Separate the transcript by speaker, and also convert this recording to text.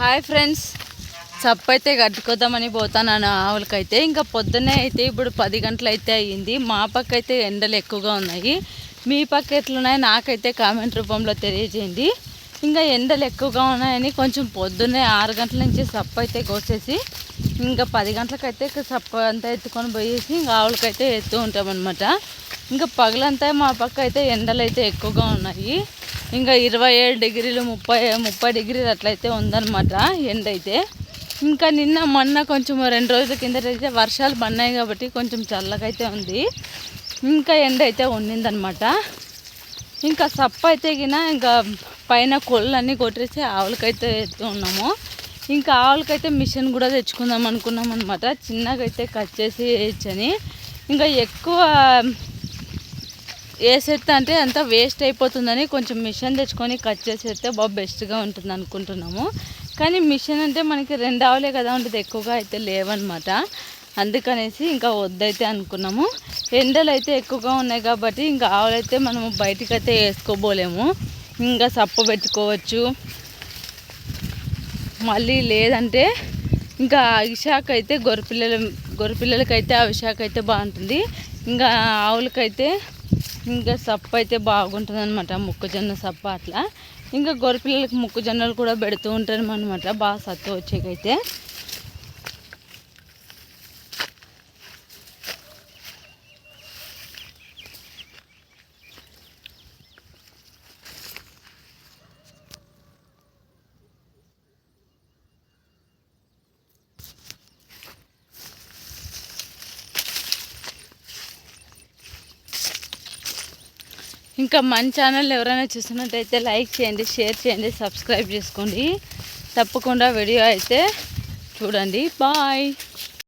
Speaker 1: Hi friends. చప్పైతే అయితే కట్టుకోదామని పోతాను ఆవులకైతే. ఇంకా పొద్దున్నే అయితే ఇప్పుడు పది గంటలు అయితే అయ్యింది. మా పక్క అయితే ఎండలు ఎక్కువగా ఉన్నాయి. మీ పక్క ఎట్లున్నాయి? నాకైతే కామెంట్ రూపంలో తెలియజేయండి. ఇంకా ఎండలు ఎక్కువగా ఉన్నాయని కొంచెం పొద్దున్నే ఆరు గంటల నుంచి సప్ప అయితే కోసేసి ఇంకా పది గంటలకైతే సప్ప అంతా ఎత్తుకొని పోయేసి ఇంకా ఆవులకైతే ఎత్తు ఉంటామన్నమాట. ఇంకా పగలంతా మా పక్క అయితే ఎండలు అయితే ఎక్కువగా ఉన్నాయి. ఇంకా ఇరవై ఏడు డిగ్రీలు ముప్పై ముప్పై డిగ్రీలు అట్లయితే ఉందన్నమాట ఎండ అయితే. ఇంకా నిన్న మొన్న కొంచెం రెండు రోజుల కిందటైతే వర్షాలు పడినాయి కాబట్టి కొంచెం చల్లగా అయితే ఉంది. ఇంకా ఎండ అయితే ఉండిందనమాట ఇంకా సప్ప అయితే గిన ఇంకా పైన కొళ్ళన్నీ కొట్టేసి ఆవులకైతే ఎత్తు ఉన్నాము. ఇంకా ఆవులకైతే మిషన్ కూడా తెచ్చుకుందాం అనుకున్నాం అనమాట చిన్నగా అయితే కట్ చేసి వేయచ్చని. ఇంకా ఎక్కువ వేసేస్తే అంటే అంతా వేస్ట్ అయిపోతుందని కొంచెం మిషన్ తెచ్చుకొని కట్ చేసేస్తే బాగా బెస్ట్గా ఉంటుంది అనుకుంటున్నాము. కానీ మిషన్ అంటే మనకి రెండు ఆవులే కదా ఉంటుంది ఎక్కువగా అయితే లేవన్నమాట. అందుకనేసి ఇంకా వద్దైతే అనుకున్నాము. ఎండలు అయితే ఎక్కువగా ఉన్నాయి కాబట్టి ఇంకా ఆవులైతే మనము బయటికి అయితే వేసుకోబోలేము. ఇంకా సప్పు పెట్టుకోవచ్చు. మళ్ళీ లేదంటే ఇంకా అవిశాఖ అయితే గొర్రెపిల్లల గొర్రెపిల్లలకైతే అవిశాఖ అయితే బాగుంటుంది. ఇంకా ఆవులకైతే ఇంకా సప్ప అయితే బాగుంటుంది అనమాట మొక్కజొన్న సప్ప అట్లా. ఇంకా గొర్రెపిల్లలకి మొక్కజొన్నలు కూడా పెడుతూ ఉంటారు అనమాట బాగా సత్తు వచ్చేకైతే. ఇంకా మన ఛానల్ ఎవరైనా చూస్తున్నట్టయితే లైక్ చేయండి షేర్ చేయండి సబ్స్క్రైబ్ చేసుకోండి. తప్పకుండా వీడియో అయితే చూడండి. బాయ్